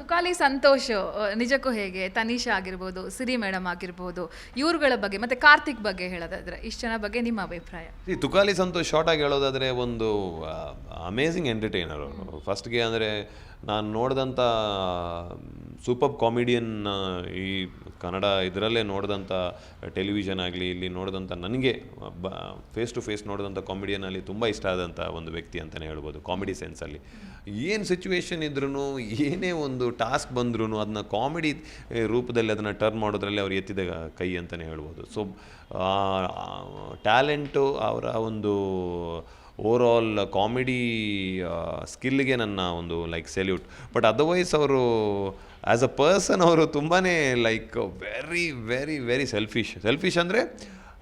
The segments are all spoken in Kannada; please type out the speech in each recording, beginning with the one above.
ತುಕಾಲಿ ಸಂತೋಷ್ ನಿಜಕ್ಕೂ ಹೇಗೆ? ತನೀಶಾ ಆಗಿರ್ಬೋದು, ಸಿರಿ ಮೇಡಮ್ ಆಗಿರ್ಬೋದು, ಇವ್ರುಗಳ ಬಗ್ಗೆ ಮತ್ತೆ ಕಾರ್ತಿಕ್ ಬಗ್ಗೆ ಹೇಳೋದಾದ್ರೆ, ಇಷ್ಟು ಜನ ಬಗ್ಗೆ ನಿಮ್ಮ ಅಭಿಪ್ರಾಯ? ಈ ತುಕಾಲಿ ಸಂತೋಷ್ ಶಾರ್ಟಾಗಿ ಹೇಳೋದಾದ್ರೆ ಒಂದು ಅಮೇಝಿಂಗ್ ಎಂಟರ್ಟೈನರ್ ಫಸ್ಟ್ಗೆ ಅಂದರೆ, ನಾನು ನೋಡಿದಂಥ ಸೂಪರ್ ಕಾಮಿಡಿಯನ್ ಈ ಕನ್ನಡ ಇದರಲ್ಲೇ ನೋಡಿದಂಥ ಟೆಲಿವಿಷನ್ ಆಗಲಿ, ಇಲ್ಲಿ ನೋಡಿದಂಥ ನನಗೆ ಬ ಫೇಸ್ ಟು ಫೇಸ್ ನೋಡಿದಂಥ ಕಾಮಿಡಿಯನಲ್ಲಿ ತುಂಬ ಇಷ್ಟ ಆದಂಥ ಒಂದು ವ್ಯಕ್ತಿ ಅಂತಲೇ ಹೇಳ್ಬೋದು ಕಾಮಿಡಿ ಸೆನ್ಸಲ್ಲಿ ಏನು ಸಿಚುವೇಶನ್ ಇದ್ರೂ ಏನೇ ಒಂದು ಟಾಸ್ಕ್ ಬಂದ್ರೂ ಅದನ್ನ ಕಾಮಿಡಿ ರೂಪದಲ್ಲಿ ಅದನ್ನು ಟರ್ನ್ ಮಾಡೋದ್ರಲ್ಲಿ ಅವ್ರು ಎತ್ತಿದ ಕೈ ಅಂತಲೇ ಹೇಳ್ಬೋದು. ಸೊ ಟ್ಯಾಲೆಂಟು ಅವರ ಒಂದು ಓವರ್ ಆಲ್ ಕಾಮಿಡಿ ಸ್ಕಿಲ್ಗೆ ನನ್ನ ಒಂದು ಲೈಕ್ ಸೆಲ್ಯೂಟ್ ಬಟ್ ಅದರ್ವೈಸ್ ಅವರು ಆ್ಯಸ್ ಅ ಪರ್ಸನ್ ಅವರು ತುಂಬಾ like very very very selfish selfish ಅಂದರೆ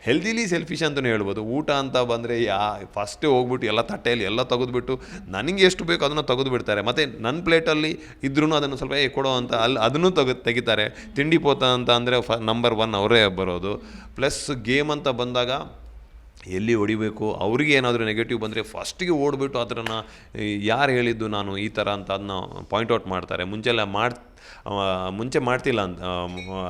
ಹೆಲ್ದಿಲಿ ಸೆಲ್ಫಿಶ್ ಅಂತಲೇ ಹೇಳ್ಬೋದು. ಊಟ ಅಂತ ಬಂದರೆ, ಯಾ ಫಸ್ಟೇ ಹೋಗ್ಬಿಟ್ಟು ಎಲ್ಲ ತಟ್ಟೆಯಲ್ಲಿ ಎಲ್ಲ ತೆಗೆದುಬಿಟ್ಟು ನನಗೆ ಎಷ್ಟು ಬೇಕು ಅದನ್ನು ತೆಗೆದುಬಿಡ್ತಾರೆ. ಮತ್ತು ನನ್ನ ಪ್ಲೇಟಲ್ಲಿ ಇದ್ರೂ ಅದನ್ನು ಸ್ವಲ್ಪ, ಏ, ಕೊಡೋ ಅಂತ ಅಲ್ಲಿ ಅದನ್ನು ತೆಗೆ ತೆಗಿತಾರೆ. ತಿಂಡಿ ಪೋತ ಅಂತ ಅಂದರೆ, ಫ ನಂಬರ್ ಒನ್ ಅವರೇ ಬರೋದು. ಪ್ಲಸ್ ಗೇಮ್ ಅಂತ ಬಂದಾಗ ಎಲ್ಲಿ ಹೊಡಿಬೇಕು? ಅವ್ರಿಗೆ ಏನಾದರೂ ನೆಗೆಟಿವ್ ಬಂದರೆ ಫಸ್ಟಿಗೆ ಓಡಿಬಿಟ್ಟು ಅದನ್ನು ಯಾರು ಹೇಳಿದ್ದು ನಾನು ಈ ಥರ ಅಂತ ಅದನ್ನ ಪಾಯಿಂಟ್ ಔಟ್ ಮಾಡ್ತಾರೆ. ಮುಂಚೆಲ್ಲ ಮಾಡ್ ಮುಂಚೆ ಮಾಡ್ತಿಲ್ಲ ಅಂತ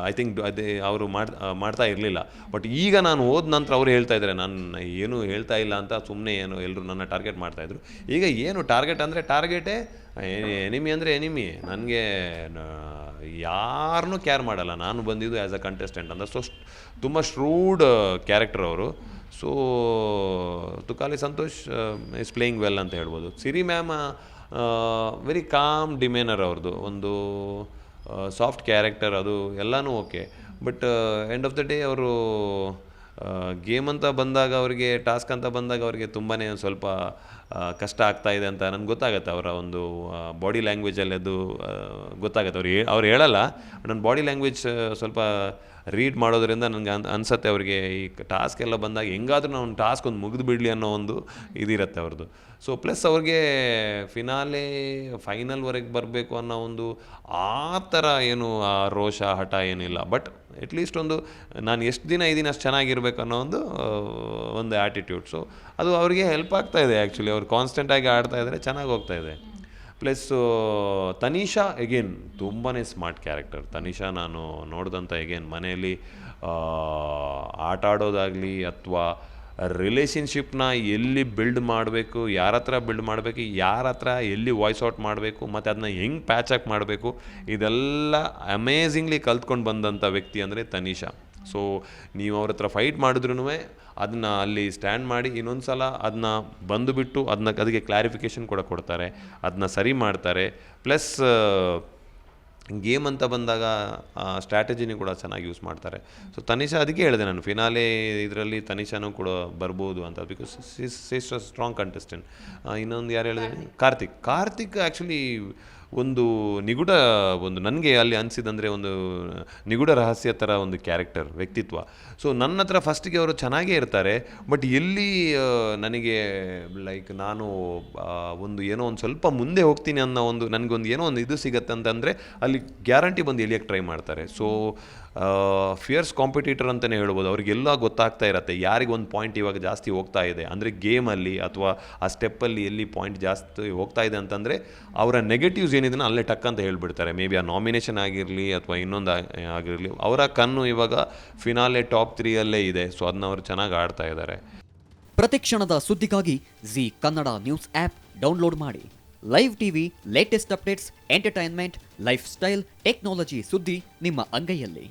ಐ ಥಿಂಕ್ ಅದೇ ಅವರು ಮಾಡ್, ಮಾಡ್ತಾ ಇರಲಿಲ್ಲ. ಬಟ್ ಈಗ ನಾನು ಹೋದ ನಂತರ ಅವ್ರು ಹೇಳ್ತಾ ಇದ್ದಾರೆ, ನಾನು ಏನು ಹೇಳ್ತಾ ಇಲ್ಲ ಅಂತ ಸುಮ್ಮನೆ ಏನು ಎಲ್ಲರೂ ನನ್ನ ಟಾರ್ಗೆಟ್ ಮಾಡ್ತಾಯಿದ್ರು ಈಗ ಏನು ಟಾರ್ಗೆಟ್ ಅಂದರೆ ಟಾರ್ಗೆಟೇ ಎನಿಮಿ ಅಂದರೆ ಎನಿಮಿ ನನಗೆ ಯಾರನ್ನೂ ಕೇರ್ ಮಾಡಲ್ಲ. ನಾನು ಬಂದಿದ್ದು ಆ್ಯಸ್ ಅ ಕಂಟೆಸ್ಟೆಂಟ್ ಅಂತ. ಸೊ ತುಂಬ ಶ್ರೂಡ್ ಕ್ಯಾರೆಕ್ಟರ್ ಅವರು. So Tukali Santosh is playing well ಅಂತ ಹೇಳ್ಬೋದು. Siri ma'am very calm demeanour ಅವ್ರದ್ದು. ಒಂದು ಸಾಫ್ಟ್ ಕ್ಯಾರೆಕ್ಟರ್ ಅದು ಎಲ್ಲನೂ okay but end of the day ಅವರು ಗೇಮ್ ಅಂತ ಬಂದಾಗ ಅವರಿಗೆ, ಟಾಸ್ಕ್ ಅಂತ ಬಂದಾಗ ಅವರಿಗೆ ತುಂಬಾ ಸ್ವಲ್ಪ ಕಷ್ಟ ಆಗ್ತಾ ಇದೆ ಅಂತ ನನಗೆ ಗೊತ್ತಾಗುತ್ತೆ. ಅವರ ಒಂದು ಬಾಡಿ ಲ್ಯಾಂಗ್ವೇಜಲ್ಲಿ ಅದು ಗೊತ್ತಾಗುತ್ತೆ. ಅವ್ರು ಅವ್ರು ಹೇಳಲ್ಲ ನನ್ನ ಬಾಡಿ ಲ್ಯಾಂಗ್ವೇಜ್ ಸ್ವಲ್ಪ ರೀಡ್ ಮಾಡೋದ್ರಿಂದ ನನಗೆ ಅನ್, ಅನ್ಸತ್ತೆ ಅವರಿಗೆ, ಈ ಟಾಸ್ಕ್ ಎಲ್ಲ ಬಂದಾಗ ಹೆಂಗಾದರೂ ನಾವು ಟಾಸ್ಕ್ ಒಂದು ಮುಗಿದು ಬಿಡಲಿ ಅನ್ನೋ ಒಂದು ಇದಿರುತ್ತೆ ಅವ್ರದ್ದು ಸೊ ಪ್ಲಸ್ ಅವ್ರಿಗೆ ಫಿನಾಲೆ ಫೈನಲ್ವರೆಗೆ ಬರಬೇಕು ಅನ್ನೋ ಒಂದು ಆ ಥರ ಏನು, ಆ ರೋಷ, ಹಠ ಏನಿಲ್ಲ. ಬಟ್ ಅಟ್ಲೀಸ್ಟ್ ಒಂದು, ನಾನು ಎಷ್ಟು ದಿನ ಇದ್ದೀನಿ ಅಷ್ಟು ಚೆನ್ನಾಗಿರ್ಬೇಕು ಅನ್ನೋ ಒಂದು ಒಂದು ಆ್ಯಟಿಟ್ಯೂಡ್ ಸೊ ಅದು ಅವರಿಗೆ ಹೆಲ್ಪ್ ಆಗ್ತಾ ಇದೆ ಆ್ಯಕ್ಚುಲಿ ಅವ್ರು ಕಾನ್ಸ್ಟೆಂಟಾಗಿ ಆಡ್ತಾ ಇದ್ದಾರೆ ಚೆನ್ನಾಗಿ ಹೋಗ್ತಾ ಇದೆ. ಪ್ಲಸ್ ತನಿಷಾ ಎಗೇನ್ ತುಂಬಾ ಸ್ಮಾರ್ಟ್ ಕ್ಯಾರೆಕ್ಟರ್ ತನಿಷಾ ನಾನು ನೋಡಿದಂಥ ಎಗೇನ್ ಮನೆಯಲ್ಲಿ ಆಟ ಆಡೋದಾಗಲಿ ಅಥವಾ ರಿಲೇಷನ್ಶಿಪ್ನ ಎಲ್ಲಿ ಬಿಲ್ಡ್ ಮಾಡಬೇಕು, ಯಾರ ಹತ್ರ ಬಿಲ್ಡ್ ಮಾಡಬೇಕು, ಯಾರ ಹತ್ರ ಎಲ್ಲಿ ವಾಯ್ಸ್ ಔಟ್ ಮಾಡಬೇಕು, ಮತ್ತು ಅದನ್ನ ಹೆಂಗೆ ಪ್ಯಾಚ್ ಅಪ್ ಮಾಡಬೇಕು, ಇದೆಲ್ಲ ಅಮೇಝಿಂಗ್ಲಿ ಕಲ್ತ್ಕೊಂಡು ಬಂದಂಥ ವ್ಯಕ್ತಿ ಅಂದರೆ ತನಿಷಾ. ಸೊ, ನೀವು ಅವ್ರ ಹತ್ರ ಫೈಟ್ ಮಾಡಿದ್ರೂ ಅದನ್ನ ಅಲ್ಲಿ ಸ್ಟ್ಯಾಂಡ್ ಮಾಡಿ ಇನ್ನೊಂದು ಸಲ ಅದನ್ನ ಬಂದುಬಿಟ್ಟು ಅದನ್ನ ಅದಕ್ಕೆ ಕ್ಲಾರಿಫಿಕೇಷನ್ ಕೂಡ ಕೊಡ್ತಾರೆ ಅದನ್ನ ಸರಿ ಮಾಡ್ತಾರೆ. ಪ್ಲಸ್ ಗೇಮ್ ಅಂತ ಬಂದಾಗ ಸ್ಟ್ರಾಟಜಿನೂ ಕೂಡ ಚೆನ್ನಾಗಿ ಯೂಸ್ ಮಾಡ್ತಾರೆ. ಸೊ ತನಿಷಾ ಅದಕ್ಕೆ ಹೇಳಿದೆ ನಾನು ಫಿನಾಲೆ ಇದರಲ್ಲಿ ತನಿಷಾನೂ ಕೂಡ ಬರ್ಬೋದು ಅಂತ ಬಿಕಾಸ್ ಸಿಸ್ ಸ್ಟ್ರಾಂಗ್ ಕಂಟೆಸ್ಟೆಂಟ್ ಇನ್ನೊಂದು ಯಾರು ಹೇಳಿದ್ರೆ? ಕಾರ್ತಿಕ್. ಕಾರ್ತಿಕ್. ಆ್ಯಕ್ಚುಲಿ ಒಂದು ನಿಗೂಢ ಒಂದು ನನಗೆ ಅಲ್ಲಿ ಅನಿಸಿದಂದರೆ ಒಂದು ನಿಗೂಢ ರಹಸ್ಯ ಥರ ಒಂದು ಕ್ಯಾರೆಕ್ಟರ್ ವ್ಯಕ್ತಿತ್ವ. ಸೊ ನನ್ನ ಹತ್ರ ಫಸ್ಟಿಗೆ ಅವರು ಚೆನ್ನಾಗೇ ಇರ್ತಾರೆ ಬಟ್ ಎಲ್ಲಿ ನನಗೆ ಲೈಕ್ ನಾನು ಒಂದು ಏನೋ ಒಂದು ಸ್ವಲ್ಪ ಮುಂದೆ ಹೋಗ್ತೀನಿ ಅನ್ನೋ ಒಂದು, ನನಗೊಂದು ಏನೋ ಒಂದು ಇದು ಸಿಗತ್ತೆ ಅಂತಂದರೆ ಅಲ್ಲಿ ಗ್ಯಾರಂಟಿ ಬಂದು ಎಲಿಯಕ್ಕೆ ಟ್ರೈ ಮಾಡ್ತಾರೆ. ಸೊ ಫಿಯರ್ಸ್ ಕಾಂಪಿಟೇಟರ್ ಅಂತಲೇ ಹೇಳ್ಬೋದು. ಅವ್ರಿಗೆಲ್ಲ ಗೊತ್ತಾಗ್ತಾ ಇರತ್ತೆ, ಯಾರಿಗೆ ಒಂದು ಪಾಯಿಂಟ್ ಇವಾಗ ಜಾಸ್ತಿ ಹೋಗ್ತಾ ಇದೆ. ಅಂದರೆ ಗೇಮಲ್ಲಿ ಅಥವಾ ಆ ಸ್ಟೆಪ್ಪಲ್ಲಿ ಎಲ್ಲಿ ಪಾಯಿಂಟ್ ಜಾಸ್ತಿ ಹೋಗ್ತಾ ಇದೆ ಅಂತಂದರೆ, ಅವರ ನೆಗೆಟಿವ್ಸ್ ಏನಿದೆ ಅಲ್ಲೇ ಟಕ್ ಅಂತ ಹೇಳ್ಬಿಡ್ತಾರೆ. ಮೇ ಬಿ ಆ ನಾಮಿನೇಷನ್ ಆಗಿರಲಿ ಅಥವಾ ಇನ್ನೊಂದು ಆಗಿರಲಿ, ಅವರ ಕಣ್ಣು ಇವಾಗ ಫಿನಾಲೆ ಟಾಪ್ ತ್ರೀಯಲ್ಲೇ ಇದೆ. ಸೊ ಅದನ್ನ ಅವರು ಚೆನ್ನಾಗಿ ಆಡ್ತಾ ಇದ್ದಾರೆ ಪ್ರತಿಕ್ಷಣದ ಸುದ್ದಿಗಾಗಿ Zee Kannada news app download ಮಾಡಿ. Live TV latest updates entertainment lifestyle technology ಸುದ್ದಿ ನಿಮ್ಮ ಅಂಗೈಯಲ್ಲಿ.